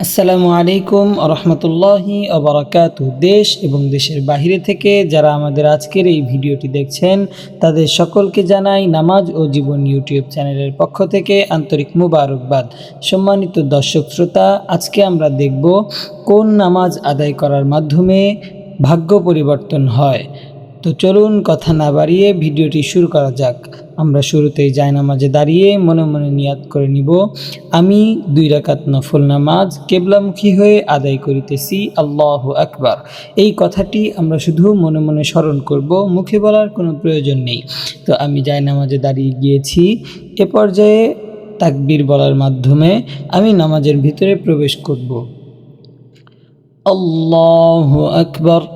আসসালামু আলাইকুম রহমতুল্লাহি অবরাকাতু দেশ এবং দেশের বাহিরে থেকে যারা আমাদের আজকের এই ভিডিওটি দেখছেন, তাদের সকলকে জানাই নামাজ ও জীবন ইউটিউব চ্যানেলের পক্ষ থেকে আন্তরিক মুবারকবাদ। সম্মানিত দর্শক শ্রোতা, আজকে আমরা দেখব কোন নামাজ আদায় করার মাধ্যমে ভাগ্য পরিবর্তন হয়। তো চলুন কথা না বাড়িয়ে ভিডিওটি শুরু করা যাক। আমরা শুরুতেই জায়নামাজে দাঁড়িয়ে মনে মনে নিয়াত করে নিব। আমি দুই রাকাত নফল নামাজ, কেবলামুখী হয়ে আদায় করিতেছি, আল্লাহ আকবার। এই কথাটি আমরা শুধু মনে মনে স্মরণ করব, মুখে বলার কোনো প্রয়োজন নেই। তো আমি জায়নামাজে দাঁড়িয়ে গিয়েছি, এ পর্যায়ে তাকবির বলার মাধ্যমে আমি নামাজের ভিতরে প্রবেশ করব। আল্লাহ আকবার।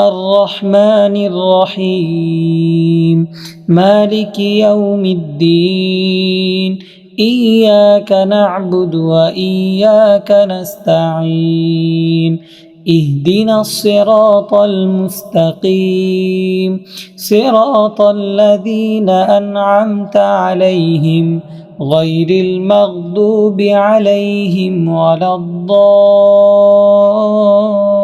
الرحمن الرحيم. مالك يوم الدين. إياك نعبد وإياك نستعين. اهدنا الصراط المستقيم. صراط الذين أنعمت عليهم غير المغضوب عليهم ولا الضالين.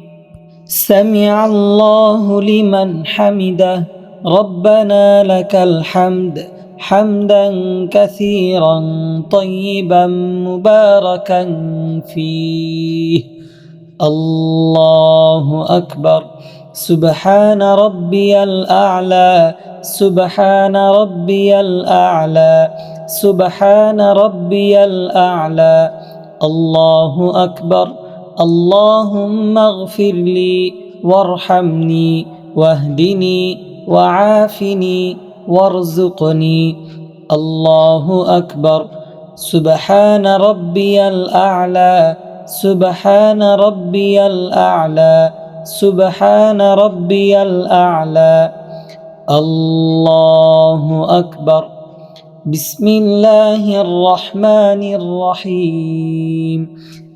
سمع الله لمن حمده. ربنا لك الحمد حمدا كثيرا طيبا مباركا فيه. الله أكبر. سبحان ربي الأعلى. سبحان ربي الأعلى. سبحان ربي الأعلى. الله أكبر. اللهم اغفر لي وارحمني واهدني وعافني وارزقني. الله أكبر. سبحان ربي الأعلى. سبحان ربي الأعلى. سبحان ربي الأعلى. الله أكبر. بسم الله الرحمن الرحيم.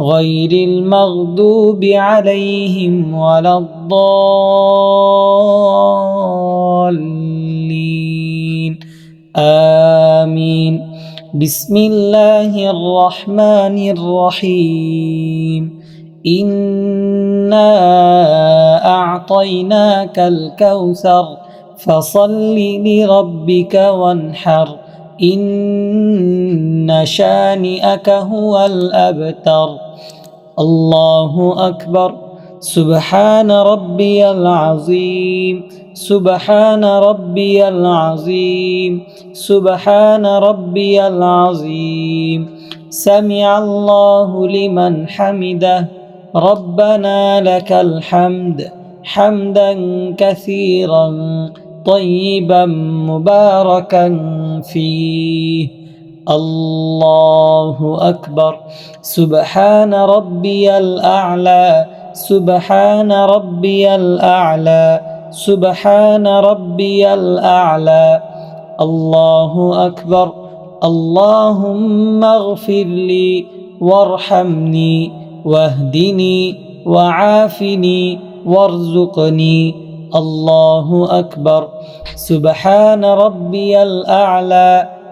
غير المغضوب عليهم ولا الضالين. آمين. بسم الله الرحمن الرحيم. إنا أعطيناك الكوثر فصل لربك وانحر. إن شانئك هو الأبتر. الله أكبر سبحان ربي العظيم سبحان ربي العظيم سبحان ربي العظيم سمع الله لمن حمده ربنا لك الحمد حمدا كثيرا طيبا مباركا فيه الله أكبر. سبحان ربي الأعلى سبحان ربي الأعلى سبحان ربي الأعلى. الله أكبر. اللهم اغفر لي وارحمني واهدني وعافني وارزقني. الله أكبر. سبحان ربي الأعلى.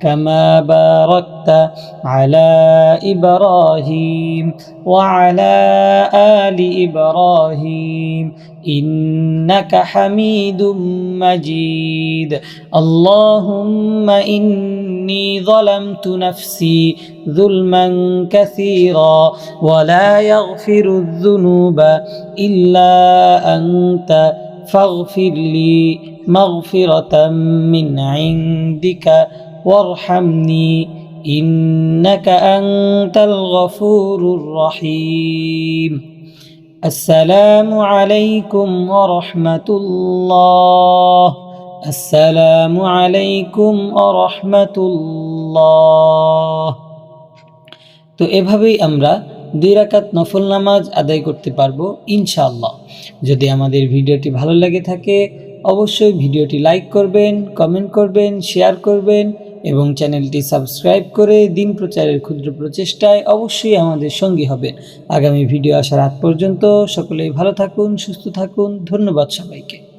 كما باركت على إبراهيم وعلى آل إبراهيم إنك حميد مجيد. اللهم إني ظلمت نفسي ظلما كثيرا ولا يغفر الذنوب إلا أنت فاغفر لي مغفرة من عندك. وارحمني إنك أنت الغفور الرحيم السلام عليكم ورحمة الله السلام عليكم ورحمة الله তো এভাবেই আমরা দুই রাকাত নফল নামাজ আদায় করতে পারবো ইনশাআল্লাহ যদি আমাদের ভিডিওটি ভালো লাগে থাকে অবশ্যই ভিডিওটি লাইক করবেন কমেন্ট করবেন শেয়ার করবেন এবং চ্যানেলটি সাবস্ক্রাইব করে দিন প্রচারের ক্ষুদ্র প্রচেষ্টায় অবশ্যই আমাদের সঙ্গী হবেন। আগামী ভিডিও আসার আগ পর্যন্ত সকলেই ভালো থাকুন, সুস্থ থাকুন। ধন্যবাদ সবাইকে।